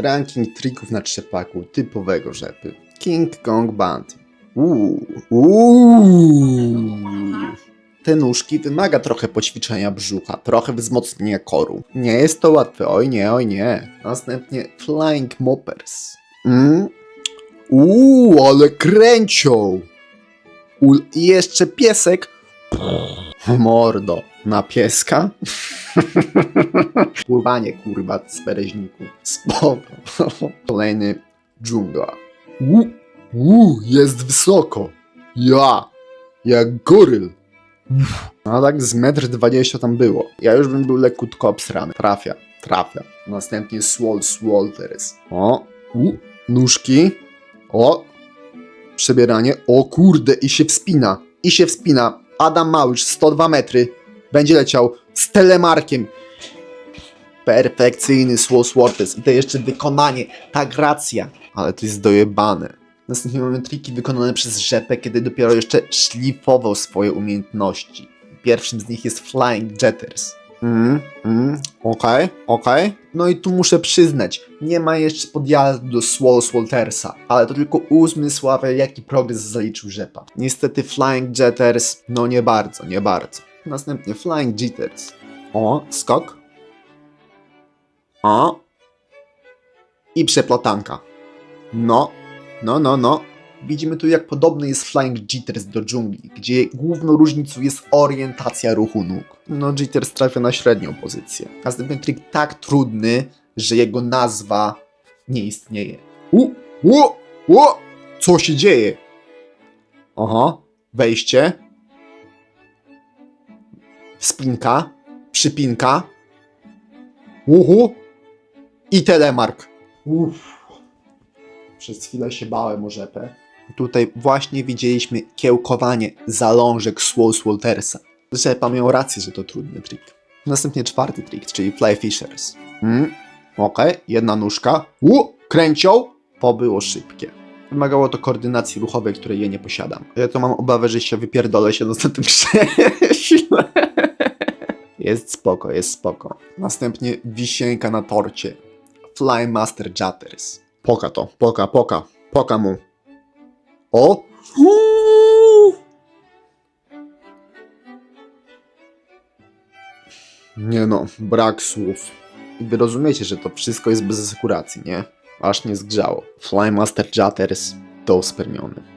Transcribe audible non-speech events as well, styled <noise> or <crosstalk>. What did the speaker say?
Ranking trików na trzepaku typowego rzepy. King Kong Bounty. Uuu, uuu. Te nóżki wymaga trochę poćwiczenia brzucha, trochę wzmocnienia koru. Nie jest to łatwe, oj nie, oj nie. Następnie Flying Moppers. Mm? Uuu, ale kręcią! U, I jeszcze piesek. Mordo, na pieska? <laughs> Pływanie, kurwa, z pereźniku. Spoko. <laughs> Kolejny dżungla. Uuu, uu, jest wysoko. Ja, jak goryl. No tak z metr dwadzieścia tam było. Ja już bym był lekutko obsrany. Trafia, trafia. Następnie Swall Swalters. O, u, nóżki. O, przebieranie. O kurde, i się wspina. I się wspina. Adam Małysz, 102 metry. Będzie leciał z telemarkiem. Perfekcyjny Swall Swalters. I to jeszcze wykonanie, ta gracja. Ale to jest dojebane. Następnie mamy triki wykonane przez Rzepę, kiedy dopiero jeszcze szlifował swoje umiejętności. Pierwszym z nich jest Flying Jetters. Mm, mm, okej, okej. No i tu muszę przyznać, nie ma jeszcze podjazdu do Swall Swaltersa, ale to tylko uzmysławia, jaki progres zaliczył Rzepa. Niestety Flying Jetters, no nie bardzo, nie bardzo. Następnie Flying Jitters. O, skok. O. I przeplotanka. No, no, no, no. Widzimy tu, jak podobny jest Flying Jitters do dżungli, gdzie główną różnicą jest orientacja ruchu nóg. No, Jitters trafia na średnią pozycję. Następny trik tak trudny, że jego nazwa nie istnieje. U, u, u, co się dzieje? Aha, wejście. Spinka, przypinka. Uhu. I telemark. Uff. Przez chwilę się bałem o rzepę. Tutaj właśnie widzieliśmy kiełkowanie zalążek Swall Waltersa. Rzepa miał rację, że to trudny trik. Następnie czwarty trik, czyli Fly Fishers. Mm, Okej, jedna nóżka. U, kręcią. To było szybkie. Wymagało to koordynacji ruchowej, której ja nie posiadam. Ja to mam obawę, że się wypierdolę się na tym krześle. <laughs> Jest spoko, jest spoko. Następnie wisienka na torcie. Fly Master Jatters. Poka to, poka, poka, poka mu. O! Nie no, brak słów. Wy rozumiecie, że to wszystko jest bez asekuracji, nie? Aż nie zgrzało. Fly Master Jatters to spermiony.